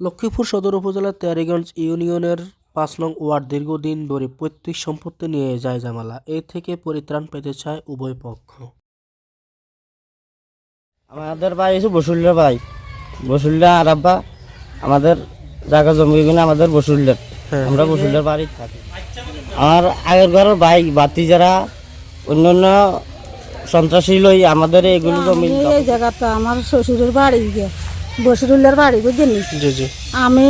লক্ষ্মীপুর সদর উপজেলার তেয়ারিগঞ্জ ইউনিয়নের পাঁচ নং ওয়ার্ড দীর্ঘদিন ধরে পৈতৃক সম্পত্তি নিয়ে যায় জামালা এ থেকে পরিত্রাণ পেতে চায় উভয় পক্ষ। আমাদের ভাই এসে বসুল্লার ভাই। বসুল্লা আর আব্বা আমাদের জায়গা জমি কিনে আমাদের বসুল্লার। হ্যাঁ। আমরা বসুল্লার বাড়ি থাকি। আমার আগের ঘরের ভাই বাতি যারা অন্য অন্য সন্ত্রাসী লই আমাদের এগুলো জমি এই জায়গাটা আমার শ্বশুরের বাড়ি গে বসিরুল্লার বাড়ি বুঝলি জি জি। আমি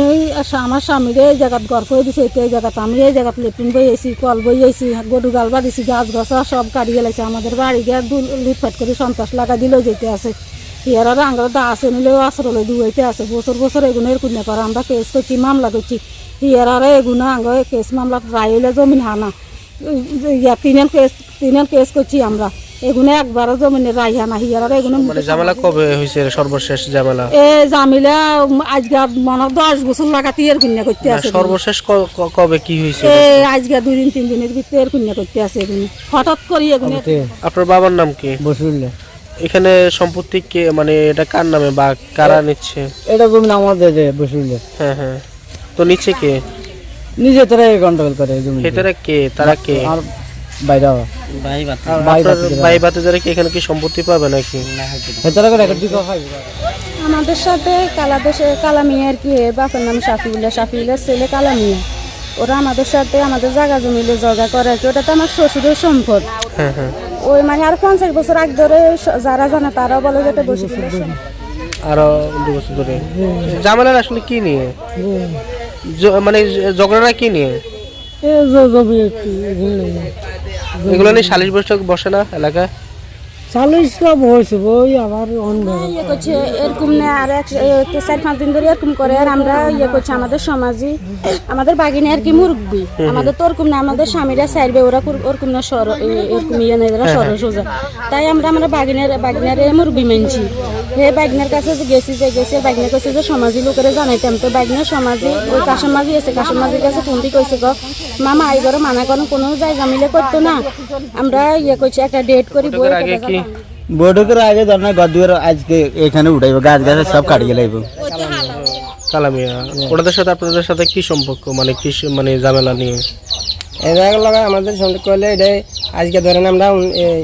আমার স্বামীর এই জায়গাত ঘর করে দিছি এই জায়গাতে আমি এই জায়গাত লেট্রিন বই আইছি কল বই আইছি গরু গাল বাঁধিছি গাছ গাছ সব কাটি গেলাইছে আমাদের বাড়ি গিয়ে লুটফাট করে সন্ত্রাস লাগা দিলেও যেতে আছে। ইয়ার আঙ্গার দা আছে নিলেও আসরলে দুয়াইতে আছে। বছর বছর এগুলো এরকম করে আমরা কেস করছি মামলা করছি। ইয়ার আর এগুলো আঙ্গ কেস মামলা রাইলে জমিন হানা। ইয়া তিনের কেস তিনের কেস করছি আমরা। এগুলো একবারও জমিনে রাই হানা হিয়ার আর এগুলো মানে জামালা কবে হয়েছে সর্বশেষ জামালা এ জামিলা আজকে মনে হয় দশ বছর লাগাতে এর কুন্যা করতে আছে সর্বশেষ কবে কি হয়েছে এ আজকে দুই দিন তিন দিনের ভিতরে এর কুন্যা করতে আছে এগুলো হঠাৎ করি এগুলো আপনার বাবার নাম কি? বসুল্লা এখানে সম্পত্তি কে মানে এটা কার নামে বা কারা নিচ্ছে? এটা জমি আমাদের যে বসুল্লা হ্যাঁ হ্যাঁ। তো নিচ্ছে কে? নিজে তারা গন্ডগোল করে জমি এটারা কে? তারা কে? আর বাইরে ভাই আপনার কি এখানে কি সম্পত্তি পাবে নাকি? আমাদের সাথে কালাদেশে কালামিয়া আর কি এর বাপের নাম শাফিউল্লাহ। শাফিউল্লার ছেলে কালামিয়া ওরা আমাদের সাথে আমাদের জায়গা জমিলে জগা করে আর কি। ওটা তো আমার শ্বশুরের সম্পদ। হ্যাঁ হ্যাঁ। ওই মানে আর পঞ্চাশ বছর আগ ধরে যারা জানে তারা বলে যেটা বসে আরও দু বছর ধরে। জামালার আসলে কি নিয়ে? মানে ঝগড়াটা কি নিয়ে? এগুলো নিয়ে সালিশ বৈঠক বসে না এলাকায়? চালিশ সব হয়েছে ওই আমার ইয়ে করছে এরকম না আর এক চার পাঁচ দিন ধরে এরকম করে আর আমরা ইয়ে করছি আমাদের সমাজে আমাদের বাগিনে আর কি মুরব্বী। আমাদের তো ওরকম না আমাদের স্বামীরা চাইবে ওরা ওরকম না সর এরকম ইয়ে না এরা সর সোজা। তাই আমরা আমরা বাগিনের বাগিনের মুরব্বী মানছি। হে বাগিনের কাছে যে গেছি যে গেছি বাগিনের কাছে যে সমাজী লোকেরা জানাইতাম তো বাগিনের সমাজে ওই কাশেম মাঝি আছে কাশেম মাঝির কাছে ফোন দিয়ে কইছে গো মামা এই ঘরে মানা করেন কোনো জায়গা মিলে করতো না। আমরা ইয়ে করছি একটা ডেট করি বই এর আগে কি? বৈঠকের আগে ধর না গদুয়ের আজকে এখানে উঠাইব গাছ গাছ সব কাটি গেলাইব কালামিয়া ওনাদের সাথে আপনাদের সাথে কি সম্পর্ক? মানে কি মানে ঝামেলা নিয়ে? এরা লগা আমাদের সঙ্গে করলে এটাই আজকে ধরেন আমরা এই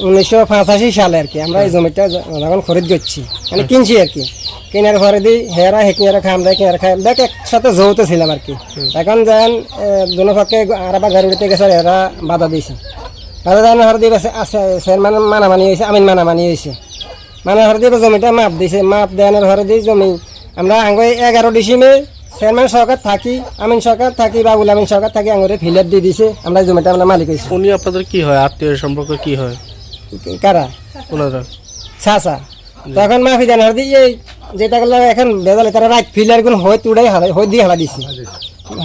উনিশশো পঁচাশি সালে আর কি আমরা এই জমিটা য- যখন খরিদ করছি মানে কিনছি আর কি। কেনার ঘরে দিই হেরা হেকিনারা খাই আমরা কিনারা খাই দেখ একসাথে যৌতে ছিলাম আর কি। এখন যেন দুনো পক্ষে আর আবার ঘরে গেছে এরা বাধা দিয়েছে। বাধা দেওয়ার ঘরে দিয়ে আছে আছে চেয়ারম্যান মানামানি হয়েছে আমিন মানামানি হয়েছে। মানে ঘরে দিয়ে জমিটা মাপ দিছে মাপ দেওয়ানোর ঘরে দিয়ে জমি আমরা আঙ্গ এগারো ডিসিমে চেয়ারম্যান সরকার থাকি আমিন সরকার থাকি বাবুল আমিন সরকার থাকি আঙুরে ফিলার দিয়ে দিছে আমরা জমিটা আমরা মালিক হয়েছি। উনি আপনাদের কি হয়? আত্মীয় সম্পর্ক কি হয়? কারা? ওনারা চাচা। তখন মাফি দেন হর দিয়ে এই যেটা করলে এখন বেজালে তারা রাত ফিলার গুণ হয়ে তুড়াই হালাই হয়ে দিয়ে হালা দিছে।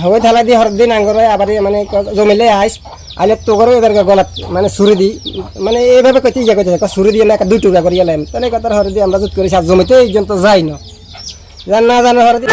হয়ে থালা দিয়ে হর দিন আঙ্গরে আবার মানে জমিলে আইস আইলে তো করে এদের গলাত মানে সুরি দি মানে এইভাবে কইতে ইয়ে কইতে সুরি দিয়ে না দুই টুকরা করে এলাম। তাহলে কথা হরে দিয়ে আমরা জুত করেছি আর জমিতে এই জন্য তো যাই না। জান না জানা হরে দিয়ে